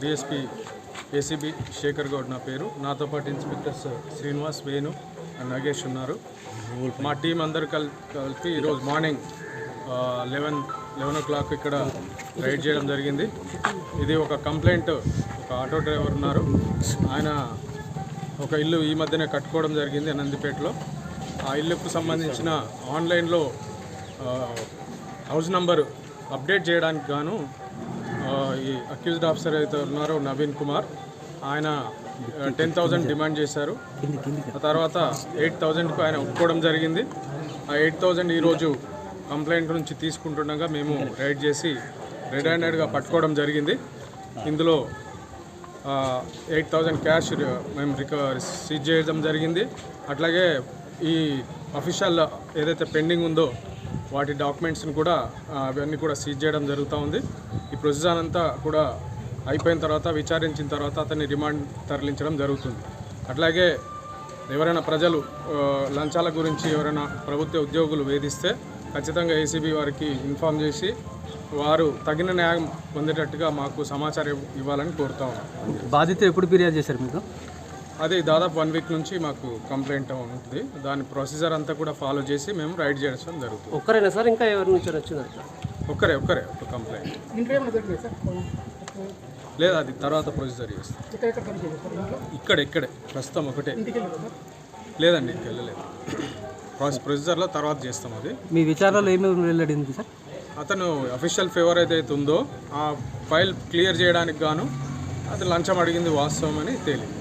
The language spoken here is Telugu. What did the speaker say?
డిఎస్పి ఏసీబీ శేఖర్ గౌడ్ నా పేరు. నాతో పాటు ఇన్స్పెక్టర్స్ శ్రీనివాస్ వేణు అండ్ నగేష్ ఉన్నారు. మా టీం అందరు కల్ కలిపి ఈరోజు morning eleven eleven o'clock ఇక్కడ రైడ్ చేయడం జరిగింది. ఇది ఒక కంప్లైంట్ ఒక ఆటో డ్రైవర్ ఉన్నారు. ఆయన ఒక ఇల్లు ఈ మధ్యనే కట్టుకోవడం జరిగింది అనందిపేటలో. ఆ ఇల్లుకు సంబంధించిన ఆన్లైన్లో హౌస్ నంబరు అప్డేట్ చేయడానికి గాను ఈ అక్యూజ్డ్ ఆఫీసర్ అయితే ఉన్నారో నవీన్ కుమార్. ఆయన టెన్ థౌజండ్ డిమాండ్ చేశారు. ఆ తర్వాత ఎయిట్ థౌజండ్కు ఆయన ఒప్పుకోవడం జరిగింది. ఆ ఎయిట్ థౌజండ్ ఈరోజు కంప్లైంట్ నుంచి తీసుకుంటుండగా మేము రైడ్ చేసి రెడ్ హ్యాండెడ్గా పట్టుకోవడం జరిగింది. ఇందులో ఎయిట్ థౌజండ్ క్యాష్ మేము రికవర్ సీజ్ చేయడం జరిగింది. అట్లాగే ఈ అఫీషియల్ ఏదైతే పెండింగ్ ఉందో వాటి డాక్యుమెంట్స్ని కూడా అవన్నీ కూడా సీజ్ చేయడం జరుగుతూ ఉంది. ఈ ప్రొసీజర్ అంతా కూడా అయిపోయిన తర్వాత విచారించిన తర్వాత అతన్ని రిమాండ్ తరలించడం జరుగుతుంది. అట్లాగే ఎవరైనా ప్రజలు లంచాల గురించి ఎవరైనా ప్రభుత్వ ఉద్యోగులు వేధిస్తే ఖచ్చితంగా ఏసీబీ వారికి ఇన్ఫామ్ చేసి వారు తగిన న్యాయం పొందేటట్టుగా మాకు సమాచారం ఇవ్వాలని కోరుతా ఉన్నాం. బాధితులు ఎప్పుడు ఫిర్యాదు చేశారు మీకు? అది దాదాపు వన్ వీక్ నుంచి మాకు కంప్లైంట్ ఉంటుంది. దాని ప్రొసీజర్ అంతా కూడా ఫాలో చేసి మేము రైడ్ చేయడం జరుగుతుంది. ఒక్కరేనా సార్? ఇంకా ఎవరి నుంచి వచ్చిందంట ఒక్కరే ఒక్కరే ఒక కంప్లైంట్ లేదు అది తర్వాత ప్రొసీజర్ చేస్తాం. ఇక్కడ ఇక్కడ ప్రస్తుతం ఒకటే. ఇంటికి లేదండి ఇంక వెళ్ళలేదు. ప్రాసెస్ ప్రొసీజర్లో తర్వాత చేస్తాం అది. మీ విచారణలో ఏమేమి వెల్లడింది సార్? అతను అఫీషియల్ ఫేవర్ ఏదైతే ఉందో ఆ ఫైల్ క్లియర్ చేయడానికి గాను అది లంచం అడిగింది వాస్తవం అని తేలింది.